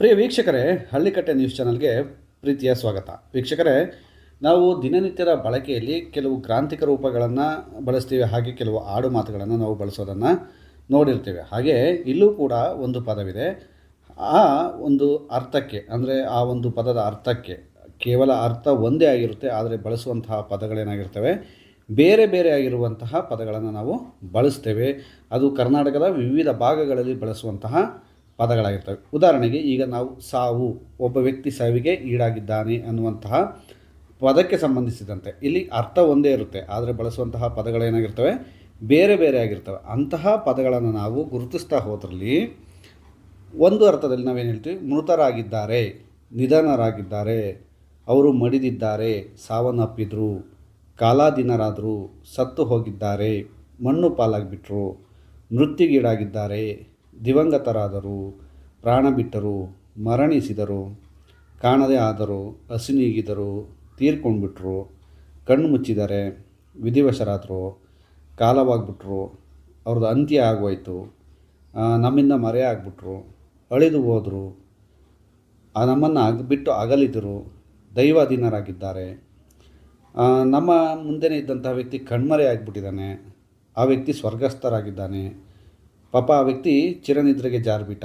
ಪ್ರಿಯ ವೀಕ್ಷಕರೇ, ಹಳ್ಳಿಕಟ್ಟೆ ನ್ಯೂಸ್ ಚಾನಲ್ಗೆ ಪ್ರೀತಿಯ ಸ್ವಾಗತ. ವೀಕ್ಷಕರೇ, ನಾವು ದಿನನಿತ್ಯದ ಬಳಕೆಯಲ್ಲಿ ಕೆಲವು ಕ್ರಾಂತಿಕ ರೂಪಗಳನ್ನು ಬಳಸ್ತೀವಿ, ಹಾಗೆ ಕೆಲವು ಆಡು ಮಾತುಗಳನ್ನು ನಾವು ಬಳಸೋದನ್ನು ನೋಡಿರ್ತೇವೆ. ಹಾಗೆ ಇಲ್ಲೂ ಕೂಡ ಒಂದು ಪದವಿದೆ. ಆ ಒಂದು ಅರ್ಥಕ್ಕೆ, ಅಂದರೆ ಆ ಒಂದು ಪದದ ಅರ್ಥಕ್ಕೆ ಕೇವಲ ಅರ್ಥ ಒಂದೇ ಆಗಿರುತ್ತೆ, ಆದರೆ ಬಳಸುವಂತಹ ಪದಗಳೇನಾಗಿರ್ತವೆ? ಬೇರೆ ಬೇರೆ ಆಗಿರುವಂತಹ ಪದಗಳನ್ನು ನಾವು ಬಳಸ್ತೇವೆ. ಅದು ಕರ್ನಾಟಕದ ವಿವಿಧ ಭಾಗಗಳಲ್ಲಿ ಬಳಸುವಂತಹ ಪದಗಳಾಗಿರ್ತವೆ. ಉದಾಹರಣೆಗೆ ಈಗ ನಾವು ಸಾವು, ಒಬ್ಬ ವ್ಯಕ್ತಿ ಸಾವಿಗೆ ಈಡಾಗಿದ್ದಾನೆ ಅನ್ನುವಂತಹ ಪದಕ್ಕೆ ಸಂಬಂಧಿಸಿದಂತೆ. ಇಲ್ಲಿ ಅರ್ಥ ಒಂದೇ ಇರುತ್ತೆ, ಆದರೆ ಬಳಸುವಂತಹ ಪದಗಳೇನಾಗಿರ್ತವೆ ಬೇರೆ ಬೇರೆ ಆಗಿರ್ತವೆ. ಅಂತಹ ಪದಗಳನ್ನು ನಾವು ಗುರುತಿಸ್ತಾ ಹೋದ್ರಲ್ಲಿ ಒಂದು ಅರ್ಥದಲ್ಲಿ ನಾವೇನು ಹೇಳ್ತೀವಿ? ಮೃತರಾಗಿದ್ದಾರೆ, ನಿಧನರಾಗಿದ್ದಾರೆ, ಅವರು ಮಡಿದಿದ್ದಾರೆ, ಸಾವನ್ನಪ್ಪಿದ್ರು ಕಾಲಾದಿನರಾದರು ಸತ್ತು ಹೋಗಿದ್ದಾರೆ, ಮಣ್ಣು ಪಾಲಾಗಿಬಿಟ್ರು, ಮೃತ್ಯುಗೀಡಾಗಿದ್ದಾರೆ ದಿವಂಗತರಾದರು, ಪ್ರಾಣ ಬಿಟ್ಟರು, ಮರಣಿಸಿದರು, ಕಾಣದೇ ಆದರು ಹಸಿನೀಗಿದರು ತೀರ್ಕೊಂಡ್ಬಿಟ್ರು, ಕಣ್ಣು ಮುಚ್ಚಿದ್ದಾರೆ ವಿಧಿವಶರಾದರು, ಕಾಲವಾಗ್ಬಿಟ್ರು, ಅವ್ರದ್ದು ಅಂತ್ಯ ಆಗೋಯ್ತು ನಮ್ಮಿಂದ ಮರೆ ಆಗಿಬಿಟ್ರು, ಅಳಿದು ಹೋದರು ನಮ್ಮನ್ನು ಅಗ್ ಬಿಟ್ಟು ಅಗಲಿದರು, ದೈವಾಧೀನರಾಗಿದ್ದಾರೆ. ನಮ್ಮ ಮುಂದೆನೇ ಇದ್ದಂಥ ವ್ಯಕ್ತಿ ಕಣ್ಮರೆ ಆಗಿಬಿಟ್ಟಿದ್ದಾನೆ, ಆ ವ್ಯಕ್ತಿ ಸ್ವರ್ಗಸ್ಥರಾಗಿದ್ದಾನೆ ಪಾಪ ಆ ವ್ಯಕ್ತಿ ಚಿರನಿದ್ರೆಗೆ ಜಾರಿಬಿಟ್ಟ.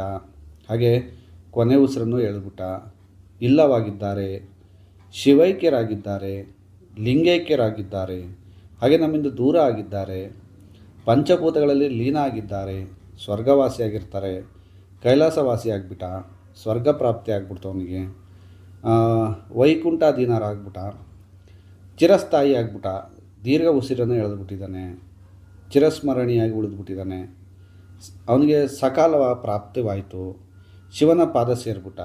ಹಾಗೆ ಕೊನೆ ಉಸಿರನ್ನು ಎಳೆದ್ಬಿಟ್ಟ. ಇಲ್ಲವಾಗಿದ್ದಾರೆ, ಶಿವೈಕ್ಯರಾಗಿದ್ದಾರೆ, ಲಿಂಗೈಕ್ಯರಾಗಿದ್ದಾರೆ, ಹಾಗೆ ನಮ್ಮಿಂದ ದೂರ ಆಗಿದ್ದಾರೆ, ಪಂಚಭೂತಗಳಲ್ಲಿ ಲೀನ ಆಗಿದ್ದಾರೆ ಸ್ವರ್ಗವಾಸಿಯಾಗಿರ್ತಾರೆ ಕೈಲಾಸವಾಸಿ ಆಗಿಬಿಟ್ಟ ಸ್ವರ್ಗ ಪ್ರಾಪ್ತಿ ಆಗ್ಬಿಡ್ತು ಅವನಿಗೆ ವೈಕುಂಠಾಧೀನರಾಗ್ಬಿಟ್ಟ, ಚಿರಸ್ಥಾಯಿ ಆಗ್ಬಿಟ್ಟ, ದೀರ್ಘ ಉಸಿರನ್ನು ಎಳೆದ್ಬಿಟ್ಟಿದ್ದಾನೆ, ಚಿರಸ್ಮರಣೀಯಾಗಿ ಉಳಿದ್ಬಿಟ್ಟಿದ್ದಾನೆ. ಅವನಿಗೆ ಸಕಾಲ ಪ್ರಾಪ್ತಿವಾಯಿತು, ಶಿವನ ಪಾದ ಸೇರ್ಬಿಟ್ಟ,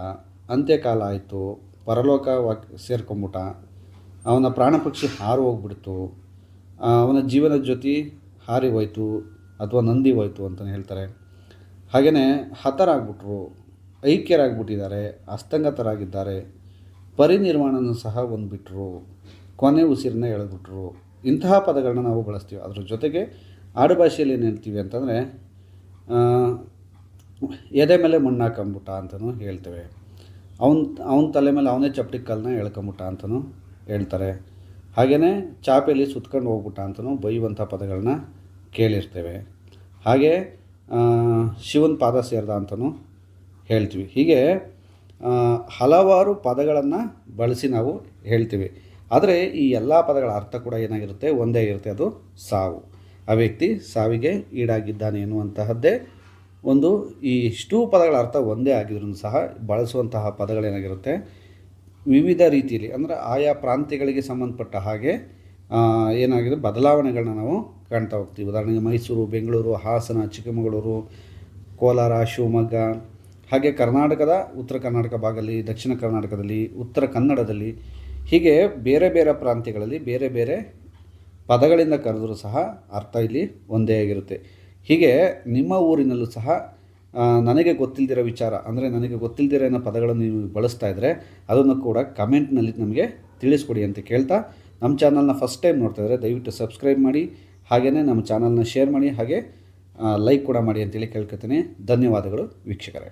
ಅಂತ್ಯಕಾಲ ಆಯಿತು, ಪರಲೋಕ ಸೇರ್ಕೊಂಬಿಟ್ಟ, ಅವನ ಪ್ರಾಣ ಪಕ್ಷಿ ಹಾರು ಹೋಗ್ಬಿಡ್ತು ಅವನ ಜೀವನದ ಜೊತೆ ಹಾರಿ ಹೋಯ್ತು ಅಥವಾ ನಂದಿ ಹೋಯ್ತು ಅಂತಲೇ ಹೇಳ್ತಾರೆ. ಹಾಗೆಯೇ ಹತರಾಗ್ಬಿಟ್ರು, ಐಕ್ಯರಾಗ್ಬಿಟ್ಟಿದ್ದಾರೆ, ಅಸ್ತಂಗತರಾಗಿದ್ದಾರೆ, ಪರಿನಿರ್ವಾಣನೂ ಸಹ ಹೊಂದ್ಬಿಟ್ರು, ಕೊನೆ ಉಸಿರನ್ನ ಎಳೆದ್ಬಿಟ್ರು. ಇಂತಹ ಪದಗಳನ್ನ ನಾವು ಬಳಸ್ತೀವಿ. ಅದ್ರ ಜೊತೆಗೆ ಆಡುಭಾಷೆಯಲ್ಲಿ ಏನು ಹೇಳ್ತೀವಿ ಅಂತಂದರೆ ಎದೆ ಮೇಲೆ ಮಣ್ಣು ಹಾಕೊಂಬಿಟ್ಟ ಅಂತಲೂ ಹೇಳ್ತೇವೆ. ಅವನ ಅವನ ತಲೆ ಮೇಲೆ ಅವನೇ ಚಪ್ಪಟಿ ಕಲ್ಲನ್ನ ಎಳ್ಕೊಂಬಿಟ್ಟ ಅಂತಲೂ ಹೇಳ್ತಾರೆ. ಹಾಗೆಯೇ ಚಾಪೆಯಲ್ಲಿ ಸುತ್ಕೊಂಡು ಹೋಗ್ಬಿಟ್ಟ ಅಂತಲೂ ಬೈಯುವಂಥ ಪದಗಳನ್ನ ಕೇಳಿರ್ತೇವೆ. ಹಾಗೆ ಶಿವನ ಪಾದ ಸೇರಿದ ಅಂತಲೂ ಹೇಳ್ತೀವಿ. ಹೀಗೆ ಹಲವಾರು ಪದಗಳನ್ನು ಬಳಸಿ ನಾವು ಹೇಳ್ತೀವಿ. ಆದರೆ ಈ ಎಲ್ಲ ಪದಗಳ ಅರ್ಥ ಕೂಡ ಏನಾಗಿರುತ್ತೆ? ಒಂದೇ ಇರುತ್ತೆ ಅದು ಸಾವು. ಆ ವ್ಯಕ್ತಿ ಸಾವಿಗೆ ಈಡಾಗಿದ್ದಾನೆ ಎನ್ನುವಂತಹದ್ದೇ ಒಂದು ಈ ಇಷ್ಟೂ ಪದಗಳ ಅರ್ಥ ಒಂದೇ ಆಗಿದ್ರೂ ಸಹ ಬಳಸುವಂತಹ ಪದಗಳೇನಾಗಿರುತ್ತೆ ವಿವಿಧ ರೀತಿಯಲ್ಲಿ ಅಂದರೆ ಆಯಾ ಪ್ರಾಂತ್ಯಗಳಿಗೆ ಸಂಬಂಧಪಟ್ಟ ಹಾಗೆ ಏನಾಗಿದೆ? ಬದಲಾವಣೆಗಳನ್ನ ನಾವು ಕಾಣ್ತಾ ಹೋಗ್ತೀವಿ. ಉದಾಹರಣೆಗೆ ಮೈಸೂರು, ಬೆಂಗಳೂರು, ಹಾಸನ, ಚಿಕ್ಕಮಗಳೂರು, ಕೋಲಾರ, ಶಿವಮೊಗ್ಗ, ಹಾಗೆ ಕರ್ನಾಟಕದ ಉತ್ತರ ಕರ್ನಾಟಕ ಭಾಗದಲ್ಲಿ, ದಕ್ಷಿಣ ಕರ್ನಾಟಕದಲ್ಲಿ, ಉತ್ತರ ಕನ್ನಡದಲ್ಲಿ ಹೀಗೆ ಬೇರೆ ಬೇರೆ ಪ್ರಾಂತ್ಯಗಳಲ್ಲಿ ಬೇರೆ ಬೇರೆ ಪದಗಳಿಂದ ಕರೆದರೂ ಸಹ ಅರ್ಥ ಇಲ್ಲಿ ಒಂದೇ ಆಗಿರುತ್ತೆ. ಹೀಗೆ ನಿಮ್ಮ ಊರಿನಲ್ಲೂ ಸಹ ನನಗೆ ಗೊತ್ತಿಲ್ದಿರೋ ವಿಚಾರ, ಅಂದರೆ ನನಗೆ ಗೊತ್ತಿಲ್ದಿರೋ ಏನೋ ಪದಗಳನ್ನು ನೀವು ಬಳಸ್ತಾ ಇದ್ದರೆ ಅದನ್ನು ಕೂಡ ಕಮೆಂಟ್ನಲ್ಲಿ ನಮಗೆ ತಿಳಿಸ್ಕೊಡಿ ಅಂತ ಕೇಳ್ತಾ, ನಮ್ಮ ಚಾನಲ್ನ ಫಸ್ಟ್ ಟೈಮ್ ನೋಡ್ತಾ ಇದ್ದರೆ ದಯವಿಟ್ಟು ಸಬ್ಸ್ಕ್ರೈಬ್ ಮಾಡಿ ಹಾಗೆಯೇ ನಮ್ಮ ಚಾನಲ್ನ ಶೇರ್ ಮಾಡಿ, ಹಾಗೆ ಲೈಕ್ ಕೂಡ ಮಾಡಿ ಅಂತೇಳಿ ಕೇಳ್ಕೊತೀನಿ ಧನ್ಯವಾದಗಳು, ವೀಕ್ಷಕರೇ.